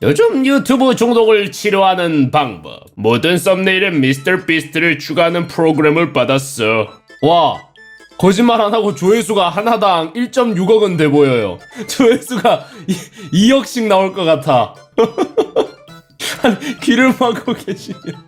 요즘 유튜브 중독을 치료하는 방법. 모든 썸네일엔 미스터 비스트를 추가하는 프로그램을 받았어. 와, 거짓말 안 하고 조회수가 하나당 1.6억은 돼 보여요. 조회수가 2, 억씩 나올 것 같아. 아니, 귀를 막고 계시면.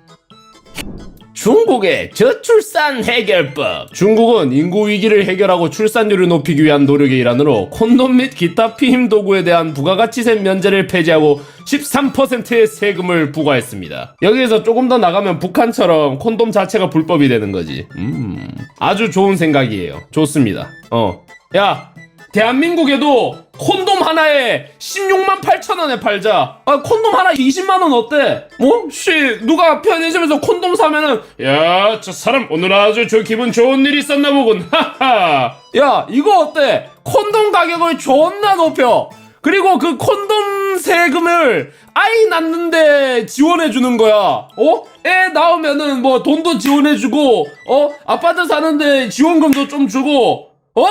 중국의 저출산 해결법. 중국은 인구 위기를 해결하고 출산율을 높이기 위한 노력의 일환으로 콘돔 및 기타 피임 도구에 대한 부가가치세 면제를 폐지하고 13%의 세금을 부과했습니다. 여기에서 조금 더 나가면 북한처럼 콘돔 자체가 불법이 되는 거지. 음, 아주 좋은 생각이에요. 좋습니다. 어, 야, 대한민국에도 콘돔 하나에 16만 8천 원에 팔자. 아, 콘돔 하나 20만 원 어때? 뭐? 씨, 누가 편의점에서 콘돔 사면은 야, 저 사람 오늘 아주 저 기분 좋은 일이 있었나 보군. 하하. 야, 이거 어때? 콘돔 가격을 존나 높여. 그리고 그 콘돔 세금을 아이 낳는데 지원해 주는 거야. 어? 애 낳으면은 뭐 돈도 지원해 주고 어? 아파트 사는데 지원금도 좀 주고 어?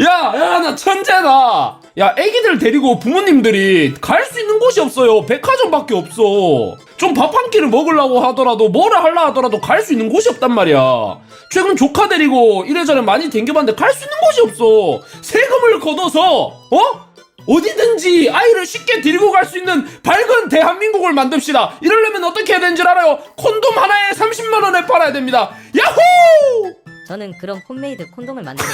야, 야, 나 천재다. 야, 애기들 데리고 부모님들이 갈 수 있는 곳이 없어요. 백화점밖에 없어. 좀 밥 한 끼를 먹으려고 하더라도 뭐를 하려 하더라도 갈 수 있는 곳이 없단 말이야. 최근 조카 데리고 이래저래 많이 댕겨봤는데 갈 수 있는 곳이 없어. 세금을 걷어서 어? 어디든지 아이를 쉽게 데리고 갈 수 있는 밝은 대한민국을 만듭시다. 이러려면 어떻게 해야 되는 줄 알아요? 콘돔 하나에 30만 원에 팔아야 됩니다. 야호! 저는 그럼 홈메이드 콘돔을 만드는.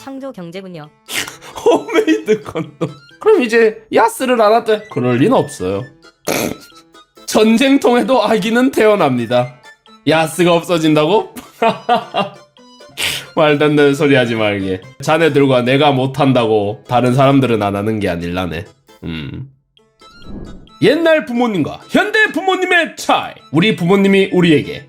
창조 경제군요. 홈메이드 콘돔. 그럼 이제 야스를 알았대. 그럴 리는 없어요. 전쟁통에도 아기는 태어납니다. 야스가 없어진다고? 말도 안 되는 소리 하지 말게. 자네들과 내가 못한다고 다른 사람들은 안 하는 게 아닐라네. 음. 옛날 부모님과 현대 부모님의 차이. 우리 부모님이 우리에게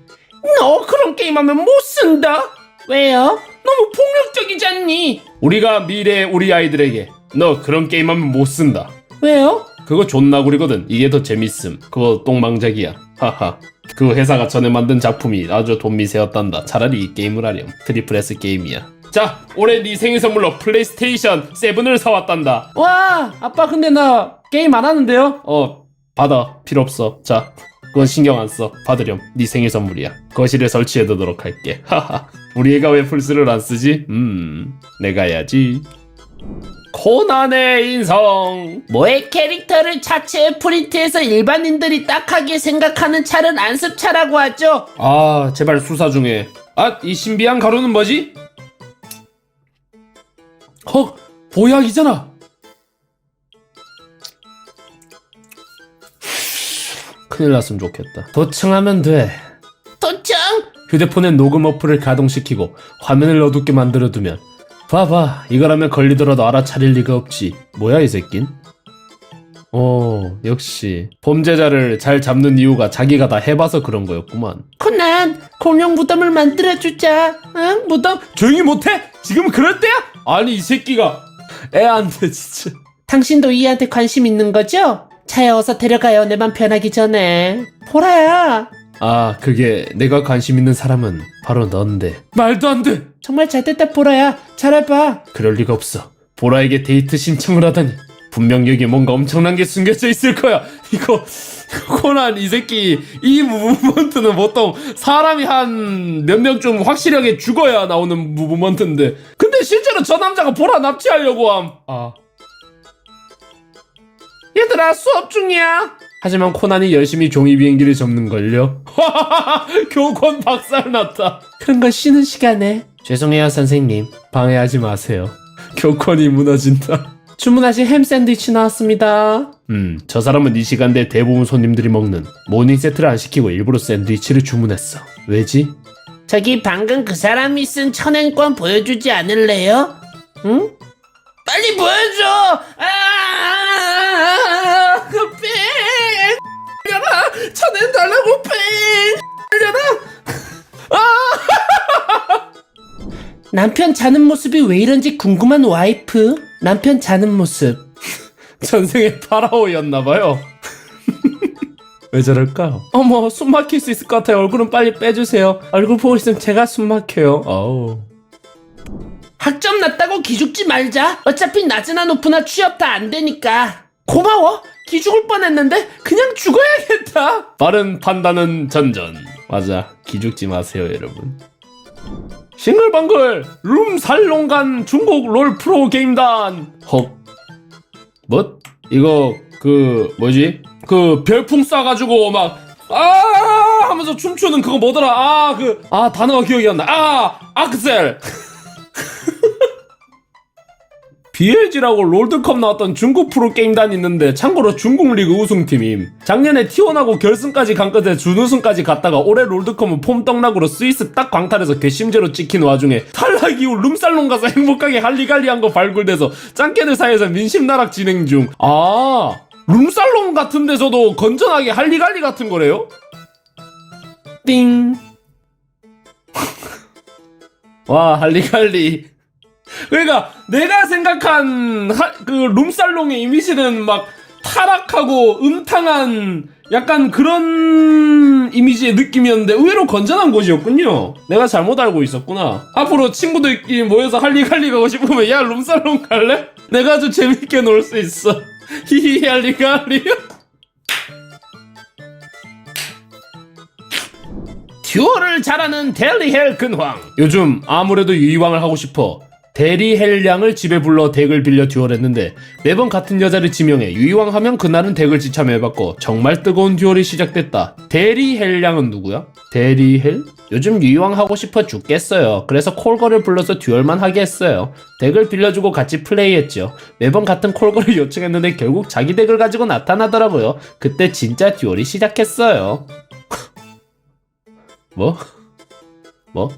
너 그런 게임하면 못 쓴다. 왜요? 너무 폭력적이지 않니? 우리가 미래의 우리 아이들에게 너 그런 게임하면 못 쓴다. 왜요? 그거 존나 구리거든. 이게 더 재밌음. 그거 똥망작이야. 하하. 그 회사가 전에 만든 작품이 아주 돈 미세였단다. 차라리 이 게임을 하렴. 트리플 S 게임이야. 자, 올해 네 생일 선물로 플레이스테이션 7을 사왔단다. 와, 아빠 근데 나 게임 안 하는데요? 어, 받아. 필요 없어. 자, 그건 신경 안 써. 받으렴. 네 생일 선물이야. 거실에 설치해두도록 할게. 하하. 우리 애가 왜 플스를 안 쓰지? 음, 내가 해야지. 코난의 인성. 뭐의 캐릭터를 차체에 프린트해서 일반인들이 딱하게 생각하는 차를 안습차라고 하죠. 아, 제발 수사 중에. 아, 이 신비한 가루는 뭐지? 헉, 보약이잖아. 큰일 났으면 좋겠다. 도청하면 돼. 도청? 휴대폰에 녹음 어플을 가동시키고 화면을 어둡게 만들어두면 봐봐 이거라면 걸리더라도 알아차릴 리가 없지 뭐야 이 새낀? 어 역시 범죄자를 잘 잡는 이유가 자기가 다 해봐서 그런 거였구만 코난 공룡 무덤을 만들어주자 응 무덤 조용히 못해? 지금 그럴 때야? 아니 이 새끼가 애한테 진짜 당신도 이한테 관심 있는 거죠? 차에 어서 데려가요. 내맘 편하기 전에. 보라야! 아 그게 내가 관심 있는 사람은 바로 넌데. 말도 안 돼! 정말 잘됐다 보라야. 잘해봐. 그럴 리가 없어. 보라에게 데이트 신청을 하다니. 분명 여기 뭔가 엄청난 게 숨겨져 있을 거야. 이거 코난 이 새끼 이 무브먼트는 보통 사람이 한 몇 명 좀 확실하게 죽어야 나오는 무브먼트인데. 근데 실제로 저 남자가 보라 납치하려고 함 아 얘들아 수업 중이야. 하지만 코난이 열심히 종이 비행기를 접는걸요. 교권 박살났다. 그런 거 쉬는 시간에. 죄송해요 선생님. 방해하지 마세요. 교권이 무너진다. 주문하신 햄 샌드위치 나왔습니다. 음, 저 사람은 이 시간대 대부분 손님들이 먹는 모닝 세트를 안 시키고 일부러 샌드위치를 주문했어. 왜지? 저기 방금 그 사람이 쓴 천엔권 보여주지 않을래요? 응? 빨리 보여줘! 아, 그 뺑! 열려라! 천엔 달라고 뺑! 열려라! 아! 남편 자는 모습이 왜 이런지 궁금한 와이프. 남편 자는 모습. 전생에 파라오였나봐요. 왜 저럴까요? 어머, 숨 막힐 수 있을 것 같아요. 얼굴은 빨리 빼주세요. 얼굴 보고 있으면 제가 숨 막혀요. 어우. 학점 낮다고 기죽지 말자. 어차피 낮으나 높으나 취업 다 안 되니까. 고마워. 기죽을 뻔했는데 그냥 죽어야겠다. 빠른 판단은 전전. 맞아. 기죽지 마세요 여러분. 싱글벙글 룸 살롱간 중국 롤 프로 게임단. 헉. 뭐? 이거 그 뭐지? 그 별풍 쏴가지고 막 아! 하면서 춤추는 그거 뭐더라? 아 그 아 단어가 기억이 안 나. 아 아크셀 BLG라고 롤드컵 나왔던 중국 프로게임단 있는데 참고로 중국 리그 우승팀임. 작년에 T1하고 결승까지 간 끝에 준우승까지 갔다가 올해 롤드컵은 폼떡락으로 스위스 딱 광탈해서 괘씸죄로 찍힌 와중에 탈락 이후 룸살롱 가서 행복하게 할리갈리한 거 발굴돼서 짱깨들 사이에서 민심 나락 진행 중아 룸살롱 같은 데서도 건전하게 할리갈리 같은 거래요? 띵. 와 할리갈리 그러니까 내가 생각한 하- 그 룸살롱의 이미지는 막 타락하고 음탕한 약간 그런 이미지의 느낌이었는데 의외로 건전한 곳이었군요. 내가 잘못 알고 있었구나. 앞으로 친구들끼리 모여서 할리갈리 가고 싶으면 야 룸살롱 갈래? 내가 아주 재밌게 놀 수 있어. 히히 할리갈리. 듀얼을 잘하는 델리헬 근황 요즘 아무래도 유이왕을 하고 싶어 대리 헬량을 집에 불러 덱을 빌려 듀얼했는데 매번 같은 여자를 지명해 유이왕 하면 그날은 덱을 지참해봤고 정말 뜨거운 듀얼이 시작됐다 대리 헬량은 누구야? 대리 헬? 요즘 유이왕 하고 싶어 죽겠어요 그래서 콜거를 불러서 듀얼만 하게 했어요 덱을 빌려주고 같이 플레이했죠 매번 같은 콜거를 요청했는데 결국 자기 덱을 가지고 나타나더라고요 그때 진짜 듀얼이 시작했어요 뭐? 뭐?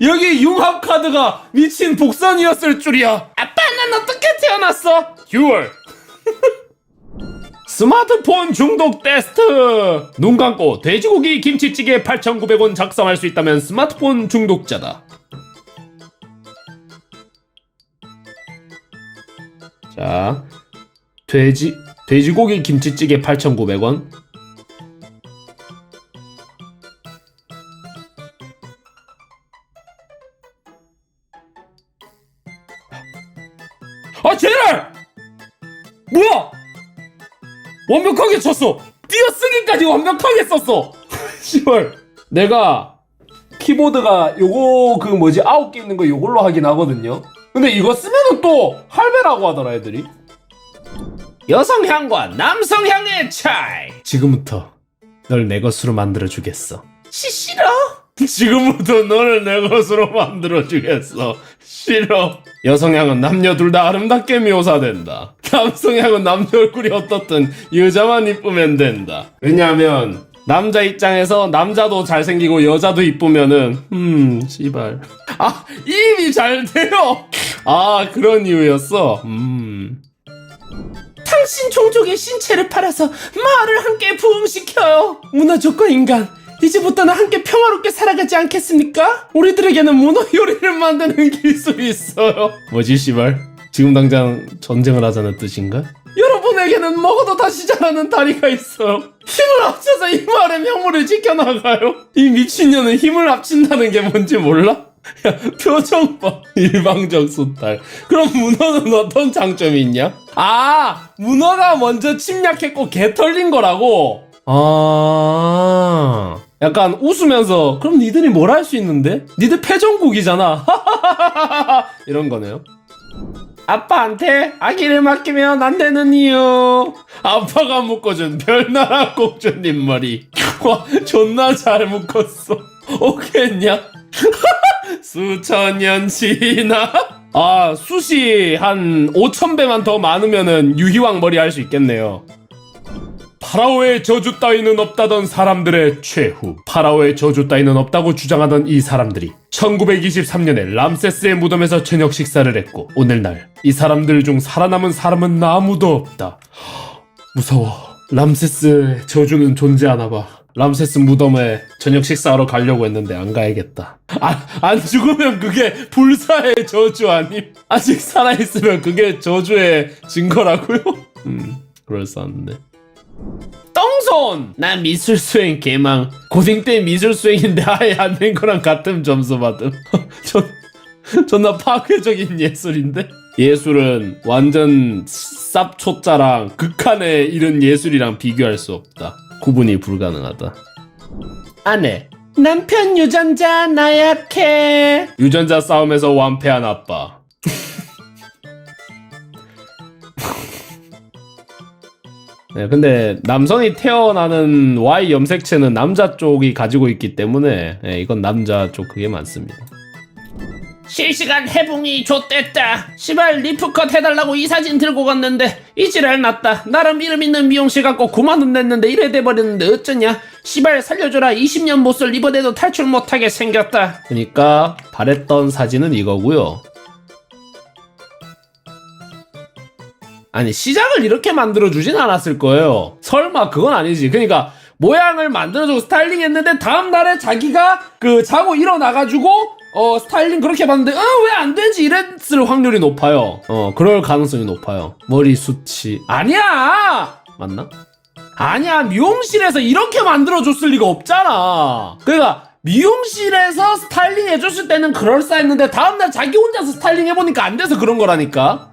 여기 융합 카드가 미친 복선이었을 줄이야. 아빠 난 어떻게 태어났어? 6월. 스마트폰 중독 테스트. 눈 감고 돼지고기 김치찌개 8,900원 작성할 수 있다면 스마트폰 중독자다. 자, 돼지 돼지고기 김치찌개 8,900원. 완벽하게 쳤어. 띄어쓰기까지 완벽하게 썼어. 씨발. 내가 키보드가 요거 그 뭐지 아홉 개 있는 거 요걸로 하긴 하거든요. 근데 이거 쓰면은 또 할배라고 하더라 애들이. 여성향과 남성향의 차이. 지금부터 널 내 것으로 만들어 주겠어. 시 싫어. 지금부터 너를 내 것으로 만들어 주겠어. 싫어. 여성향은 남녀 둘 다 아름답게 묘사된다. 남성향은 남녀 얼굴이 어떻든 여자만 이쁘면 된다. 왜냐하면 남자 입장에서 남자도 잘생기고 여자도 이쁘면은 음 씨발 아 이입이 잘 돼요. 아 그런 이유였어. 음. 당신 종족의 신체를 팔아서 마을을 함께 부흥시켜요. 문화족과 인간, 이제부터는 함께 평화롭게 살아가지 않겠습니까? 우리들에게는 문어 요리를 만드는 기술이 있어요. 뭐지, 씨발? 지금 당장 전쟁을 하자는 뜻인가? 여러분에게는 먹어도 다시 자라는 다리가 있어요. 힘을 합쳐서 이 마을의 명물을 지켜나가요. 이 미친년은 힘을 합친다는 게 뭔지 몰라? 야, 표정 봐. 일방적 수탈. 그럼 문어는 어떤 장점이 있냐? 아, 문어가 먼저 침략했고 개 털린 거라고? 아, 약간 웃으면서, 그럼 니들이 뭘 할 수 있는데? 니들 패전국이잖아. 이런 거네요. 아빠한테 아기를 맡기면 안 되는 이유. 아빠가 묶어준 별나라 공주님 머리. 와, 존나 잘 묶었어. 오겠냐? 수천 년 지나? 아, 숱이 한 5천 배만 더 많으면은 유희왕 머리 할 수 있겠네요. 파라오의 저주 따위는 없다던 사람들의 최후. 파라오의 저주 따위는 없다고 주장하던 이 사람들이 1923년에 람세스의 무덤에서 저녁 식사를 했고 오늘날 이 사람들 중 살아남은 사람은 아무도 없다. 무서워. 람세스의 저주는 존재하나 봐. 람세스 무덤에 저녁 식사하러 가려고 했는데 안 가야겠다. 아, 안 죽으면 그게 불사의 저주 아님? 아직 살아있으면 그게 저주의 증거라고요? 음, 그럴싸한데. 똥손! 나 미술수행 개망. 고딩 때 미술수행인데 아예 안 된 거랑 같은 점수 받음. 전, 존나 파괴적인 예술인데? 예술은 완전 쌉초짜랑 극한에 이른 예술이랑 비교할 수 없다. 구분이 불가능하다. 아내. 남편 유전자 나약해. 유전자 싸움에서 완패한 아빠. 네, 근데 남성이 태어나는 Y 염색체는 남자 쪽이 가지고 있기 때문에 네, 이건 남자 쪽 그게 많습니다. 실시간 해붕이 좆됐다. 시발 리프컷 해달라고 이 사진 들고 갔는데 이 지랄 났다. 나름 이름 있는 미용실 갖고 9만 원 냈는데 이래 돼버렸는데 어쩌냐? 시발 살려줘라. 20년 못 쓸 리버데도 탈출 못하게 생겼다. 그러니까 바랬던 사진은 이거고요. 아니 시작을 이렇게 만들어 주진 않았을 거예요. 설마 그건 아니지. 그러니까 모양을 만들어주고 스타일링 했는데 다음 날에 자기가 그 자고 일어나가지고 어 스타일링 그렇게 봤는데 어 왜 안 되지 이랬을 확률이 높아요. 어 그럴 가능성이 높아요. 머리 숱이 아니야 맞나? 아니야 미용실에서 이렇게 만들어 줬을 리가 없잖아. 그러니까 미용실에서 스타일링 해줬을 때는 그럴싸했는데 다음날 자기 혼자서 스타일링 해보니까 안 돼서 그런 거라니까.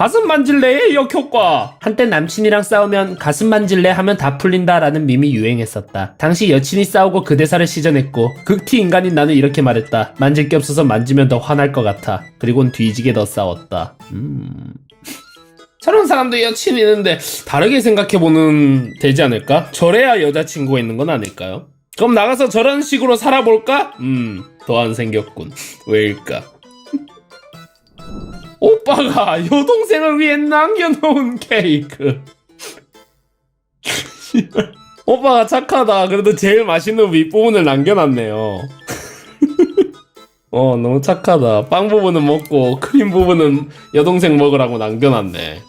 가슴 만질래의 역효과. 한때 남친이랑 싸우면 가슴 만질래 하면 다 풀린다라는 밈이 유행했었다. 당시 여친이 싸우고 그 대사를 시전했고 극티 인간인 나는 이렇게 말했다. 만질 게 없어서 만지면 더 화날 것 같아. 그리곤 뒤지게 더 싸웠다. 음. 저런 사람도 여친 있는데 다르게 생각해보는 되지 않을까? 저래야 여자친구가 있는 건 아닐까요? 그럼 나가서 저런 식으로 살아볼까? 음, 더 안 생겼군. 왜일까? 오빠가 여동생을 위해 남겨놓은 케이크. 오빠가 착하다. 그래도 제일 맛있는 윗부분을 남겨놨네요. 어, 너무 착하다. 빵 부분은 먹고 크림 부분은 여동생 먹으라고 남겨놨네.